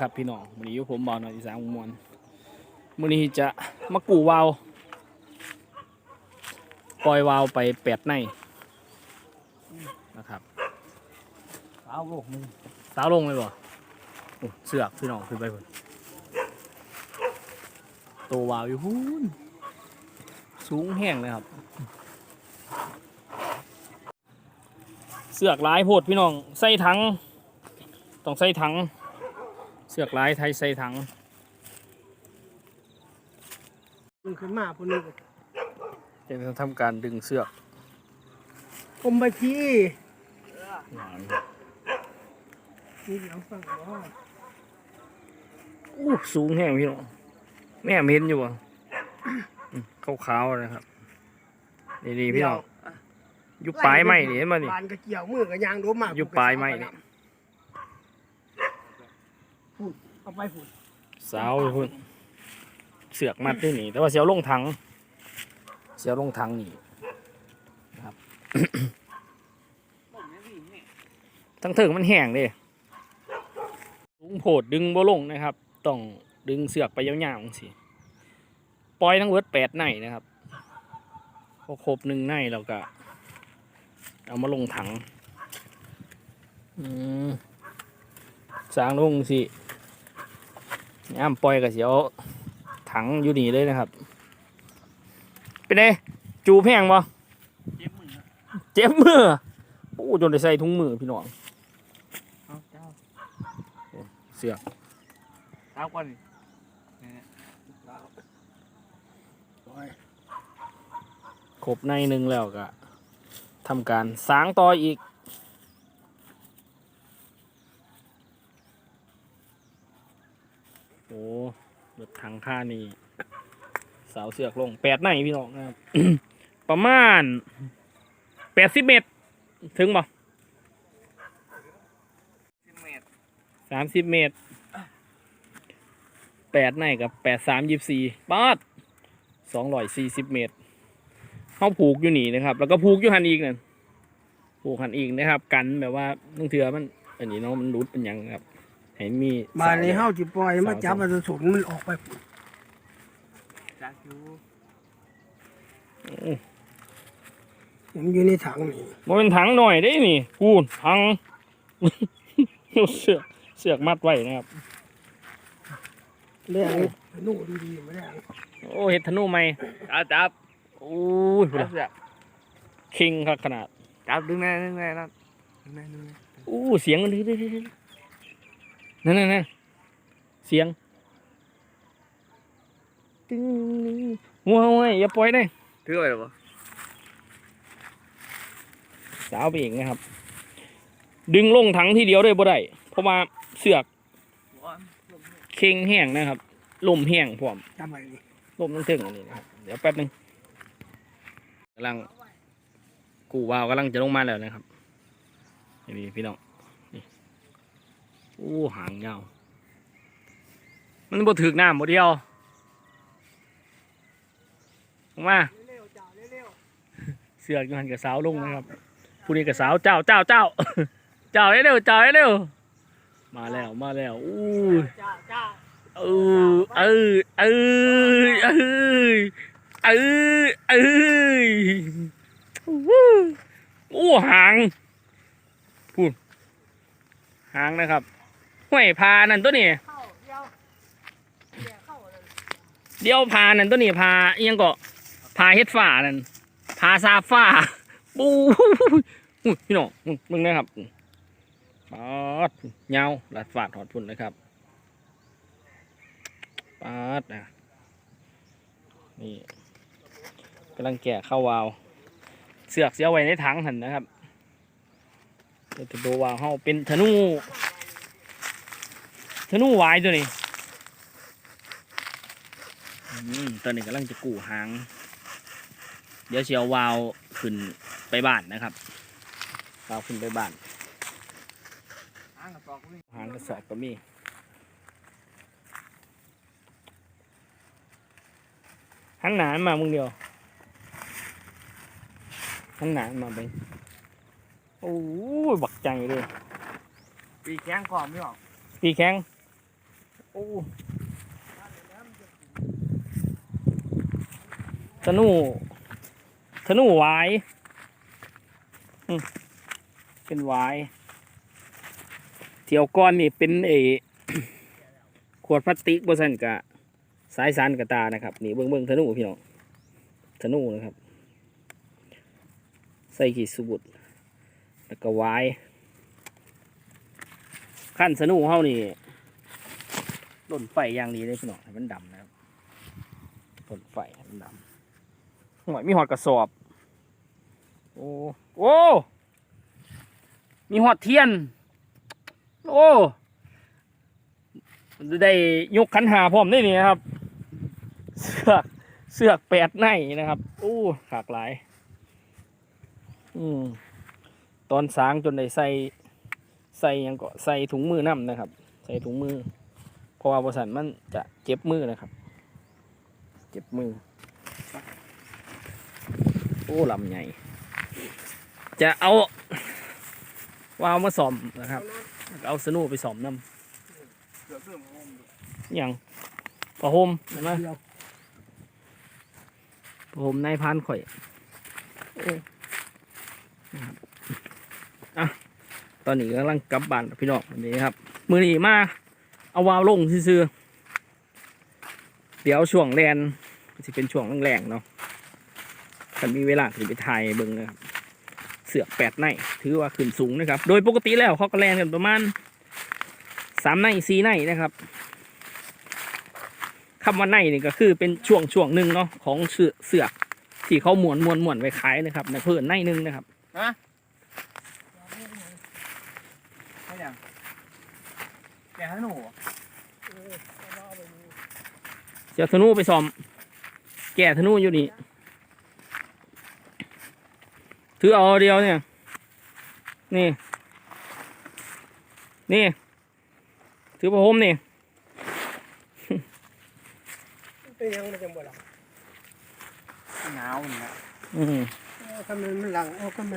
ครับพี่น้องวันนี้อยู่ผมบอลหน่อยอีสานมวลวันนี้จะมากูวาวปล่อยวาวไปแปดในนะครับสาวโลกมึงสาวลงเลยบ่โอ้เสือกพี่น้องขึ้นไปพุ่นตัววาวอยู่พูนสูงแห้งเลยครับ เสือกหลายโพดพี่น้องใส่ถังต้องใส่ถัง เสือกหลายไทยใส่ถังมึงขึ้นมาคนนึงจะทำการดึงเสือกผมไปพี่นี่เดี๋ยวฟังว่าอู้สูงแห้งพี่น้องแม่เห็นอยู่อะขาวๆนะครับดีๆพี่น้องอยู่ปลายไม้นี่เห็นมานี่บานกระเจียวมือกับยางโดมมากอยู่ปลายไม้นี่ พูด เอาไปพูดสาวอยู่พุ่นเสือกมัดด้วยนี่แต่ว่าเสียวลงถัง เสียวลงถังนี่นะครับ ทั้งเถิงมันแห้งเลยลุงโผดดึงบ่ลงนะครับ ต้องดึงเสือกไปยาวๆสิปล่อยทั้งเวิร์ดแปดในนะครับพอครบหนึ่งในเราก็ เอามาลงถัง อืมสร้างลงสิ ย่ามปล่อยกับเสียวถังอยู่นี่เลยนะครับ เป็นไงจูแพงบ่เจ็บมือเจ็บมือโอ้จนได้ใส่ถุงมือพี่น้องเอาเจ้าเสือกเท้าก่อนครบในหนึ่งแล้วก็ทำการสางต่ออีก โอ้ร ถังค่านี่สาวเสือกลงแปดในพี่น้องนะครับ ประมาณแปดสิบเมตร ถึงบ่สิบเมตรสามสิบเมตรแปดในกับแปดสามยี่สี่บาทสองร้อยสี่สิบเมตรเขาผูกอยู่หนีนะครับ แล้วก็ผูกอยู่หันอีกนั่นผูกหันอีกนะครับ กันแบบว่าตั้งเถื่อมันอันนี้เนาะมันรุดเป็นยังครับ ให้มีบานนี้สยเฮาจิปล่อยมาจับสาวมันสนมันออกไปพูดจากอยู่อืมผมอยู่ในถังนี่บ่เป็นถังหน่อยได้นี่พูนถังเสือกเสือกมัดไว้นะครับเรื่องนี้นู่นดีๆไม่ได้โอ้เห็ดธนูไหมจับจับโอ้ยพุ่นจับล่ะเสือกคิงครับขนาดจับดึงแน่ดึงแน่นั่นดึงแน่ดึงแน่อู้เสียงมันดื้อดื้อดื้อ นั่นนั่นนั่นเสียงตึ้งงัวงัวอย่าปล่อยได้ถือไว้หรอปะสาวไปเองนะครับ ดึงลงถังทีเดียวเลยบ่ได้เพราะว่าเสือกเค็งแห้งนะครับลมแห้งพร้อมจับไปนี่ลมต้องถึงอันนี้นะครับเดี๋ยวแป๊บหนึงกำลังกูวาวกำลังจะลงมาแล้วนะครับนี่พี่น้องนี่ อู้หางยาวมันบ่ถึกน้ำบ่เดียวลงมาเร็วๆจ้าเร็วเสือกอยู่หันกับสาวลงนะครับผู้นี้กับสาวเจ้าเจ้าเจ้าเจ้าเร็วเจ้าเร็วมาแล้วมาแล้วอู้ๆจ้าจ้าเออเออเออเออเออเอออู้หางพูดหางนะครับ ห้วยพานั่นตัวนี้เข้าเดียวเดี๋ยวเข้าเลยเดี๋ยวพานั่นตัวนี้พาเอียงเก็พาเฮ็ดฝ้านั่นพาซาฝ้าปูอุ้ยพี่น้องมึงนะครับปาดเงาลัดฝาดถอดพุ่นนะครับปาดนะนี่กำลังแกะเข้าวาว เสือกเสียไว้ในถังหันนะครับเดี๋ยวจะดูวาวเฮาเป็นธนู ธนูวายตัวนี้อืมตอนนี้กำลังจะกู้หาง เดี๋ยวเชียววาวขึ้นไปบ้านนะครับวาวขึ้นไปบ้านอ้างกับตอกนี่หางกระสอบก็มีหันหนานมามึงเดียวหันหนานมาไปโอ้ยบักใจเลยปีแข้งก่อนไม่หรอกปีแข้ง โอ้ธนูธนูวายเป็นวายเที่ยวก้อนนี่เป็นเอขวดพลาสติกบสันกะสายสานกระตานะครับ นี่เบิ้งเบิ้งธนูพี่น้องธนูนะครับ ใส่ขีดสบุดแล้วก็วายขั้นธนูเฮานี่ ต้นไฟอย่างดีเลยพี่น้องมันดำนะครับต้นไฟมันดำหอยมีหอดกระสอบ โอ้โอ้มีหอดเทียน โอ้ได้ยกขันหาพร้อมได้นี่นะครับ เสือกเสือกแปดในนะครับโอ้ขากหลาย อืมตอนสางจนได้ใส่ใส่ยังก็ใส่ถุงมือน้ำนะครับ ใส่ถุงมือ เพราะว่าบริษัทมันจะเจ็บมือนะครับ เจ็บมือ โอ้ลำใหญ่ จะเอาวาวมาซ่อมนะครับ เอาสนูไปซ่อมน้ำอย่างผ้าห่มเห็นไหมเดียวผ้าห่มนายพานข่อยอ้นะครับอะตอนนี้กำลังกลับบ้านพี่น้องนนี้ครับ มือหนีมา เอาวาวลงซื่อเดี๋ยวช่วงแลนจะเป็นช่วงแรงๆเนาะถ้ามีเวลาถึงไปถ่ายเบิ่งนะครับเสือกแปดในถือว่าขึ้นสูงนะครับ โดยปกติแล้วเขาก็แลนกันประมาณสามในสี่ในนะครับคำว่าในนี่ก็คือเป็นช่วงช่วงหนึ่งเนาะของเสือเสือกที่เขาหมวนมวนมวนไปขายนะครับในเพื่อนในหนึ่งนะครับ ฮะไม่ยัง แกให้หนูเจ้าธนูไปซ้อม แก่ธนูอยู่นี่ถือเอาเดียวเนี่ย นี่ นี่ ถือประหมนี่เป็นยังมันจะบ่หลังหนาวนี่นะอืมเอาทำไมมันหลังเอาทำไม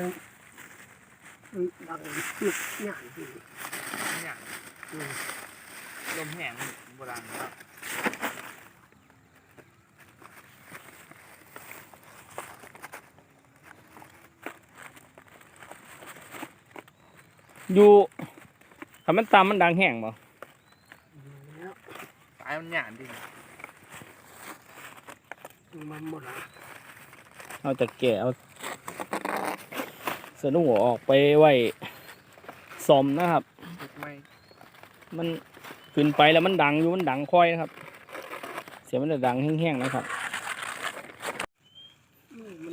มันหลังจุดหยาดดีเนี่ย ลมแห้งโบราณครับอยู่คำมันตามมันดังแห้งบ่แล้วตายมันหยาดดิมันหมดละเอาแต่แก่เอาสนุกออกไปไว้ซ่อมนะครับทุกไม่ มันขึ้นไปแล้วมันดังอยู่มันดังค่อยนะครับ เสียงมันจะดังแห้งๆนะครับ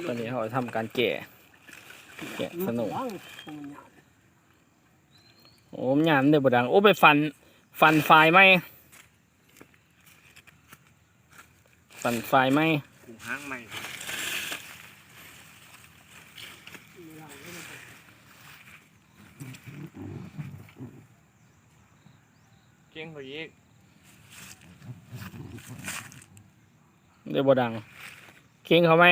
ตอนนี้เขาทำการแก่แกะสนุกมันมันหยาดโอ้มยามนเดือบดัง โอ้ไปฟัน ฟันไฟไหมฟันไฟไหมกูห้างใหม เก่งกว่าอีกเดือบดังเก่งเขาไหม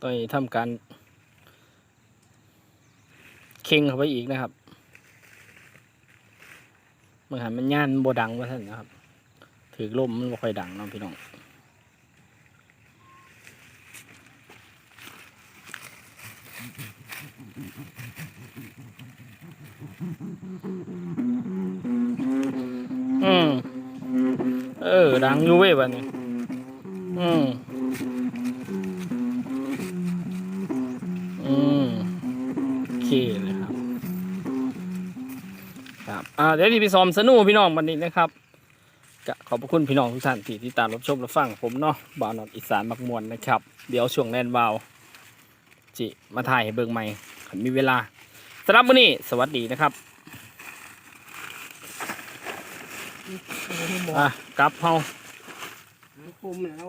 ตอนนี้ทำการเข่งเข้าไปอีกนะครับเมื่อหันมันย่านบดังว่าท่านนะครับ ถือลมมันบ่ค่อยดังเนาะพี่น้อง อืม เออ ดังอยู่เว้ยบัดนี้ อืม อืมโอเคเลยครับ ครับ อ่า เดี๋ยวนี้ไปซ้อมสนุพี่น้องวันนี้นะครับกขอบพระคุณพี่น้องทุกท่านที่ติดตามรับชมรับฟังผมเนาะบาวนอดอีสานมักมวนนะครับ เดี๋ยวช่วงแลนวาว จิมาถ่ายให้เบิ่งใหม่ขันมีเวลาสำหรับวันนี้สวัสดีนะครับเอาให้หมดอะกลับเฮา คุมแล้ว